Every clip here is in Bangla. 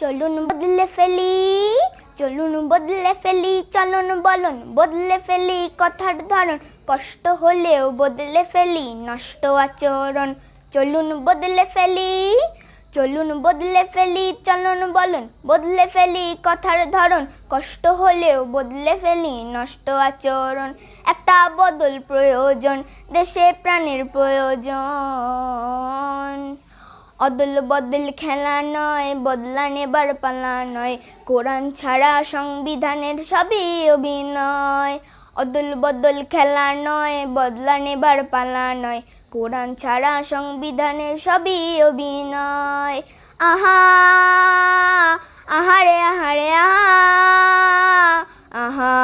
চলুন বদলে ফেলি, চলুন বদলে ফেলি, চলুন বলুন, বদলে ফেলি কথার ধরন। কষ্ট হলেও বদলে ফেলি, নষ্ট আচরণ। চলুন বদলে ফেলি, চলুন বদলে ফেলি, চলুন বলুন, বদলে ফেলি কথার ধরন। কষ্ট হলেও বদলে ফেলি, নষ্ট আচরণ। একটা বদল প্রয়োজন, দেশে প্রাণের প্রয়োজন। অদল বদল খেলা নয় বদলা নেবার পালা নয়। কোরআন ছাড়া সংবিধানের সবই অভিনয়। অদল বদল খেলা নয় বদলা নেবার পালা নয়। কোরআন ছাড়া সংবিধানের সবই অভিনয়। আহা, আহারে আহারে, আহা আহা,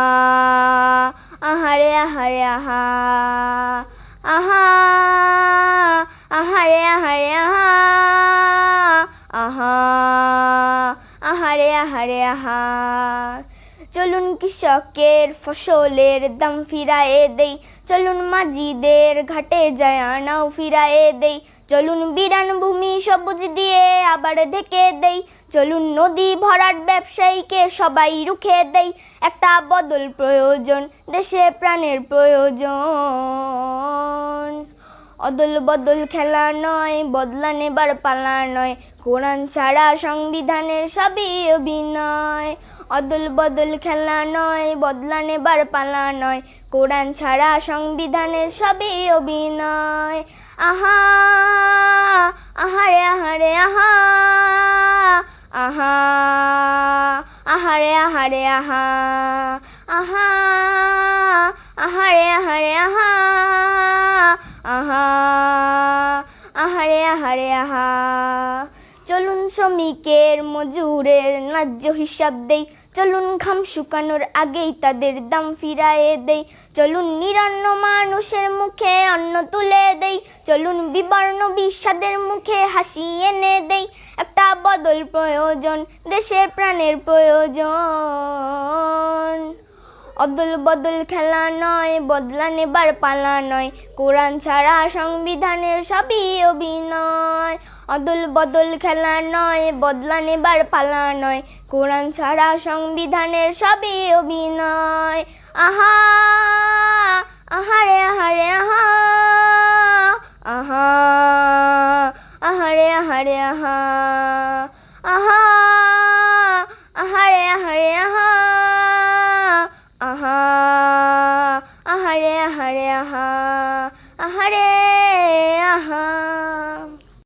আহারে আহারে, আহা আহা, আহারে আহারে, আহা। আহারে আহারে আহা চলুন কৃষকের ফসলের দাম ফিরায়ে দেই। চলুন মাঝিদের ঘাটে যায় আনাও ফিরায়ে দেই। চলুন বিরান ভূমি সবুজ দিয়ে আবার ঢেকে দেই। চলুন নদী ভরাট ব্যবসায়ীকে সবাই রুখে দেই। একটা বদল প্রয়োজন দেশে প্রাণের প্রয়োজন। অদল বদল খেলা নয়, বদলা নেবার পালা নয়। কোরআন ছাড়া সংবিধানের সবই অভিনয়। অদল বদল খেলা নয়, বদলা নেবার পালা নয়। কোরআন ছাড়া সংবিধানের সবই অভিনয়। আহা, আহারে আহারে, আহা আহা, আহারে আহারে, আহা আহা, আহারে আহারে, আহা। আহা আহারে আহা। চলুন শ্রমিকের মজুরের ন্যায্য হিসাব দেই। চলুন ঘাম শুকানোর আগেই তাদের দাম ফিরায়ে দেই। চলুন নিরন্ন মানুষের মুখে অন্ন তুলে দেই। চলুন বিবর্ণ বিষাদের মুখে হাসি এনে দেই। একটা বদল প্রয়োজন, দেশের প্রাণের প্রয়োজন। অদল বদল খেলা নয় বদলা নেবার পালা নয়। কোরআন ছাড়া সংবিধানের সবই অভিনয়। অদল বদল খেলা নয় বদলা নেবার পালা নয়। কোরআন ছাড়া সংবিধানের সবই অভিনয়। আহা আহারে আহারে আহা আহা আহারে আহারে আহা। আহারে আহারে আহা আহারে আহা।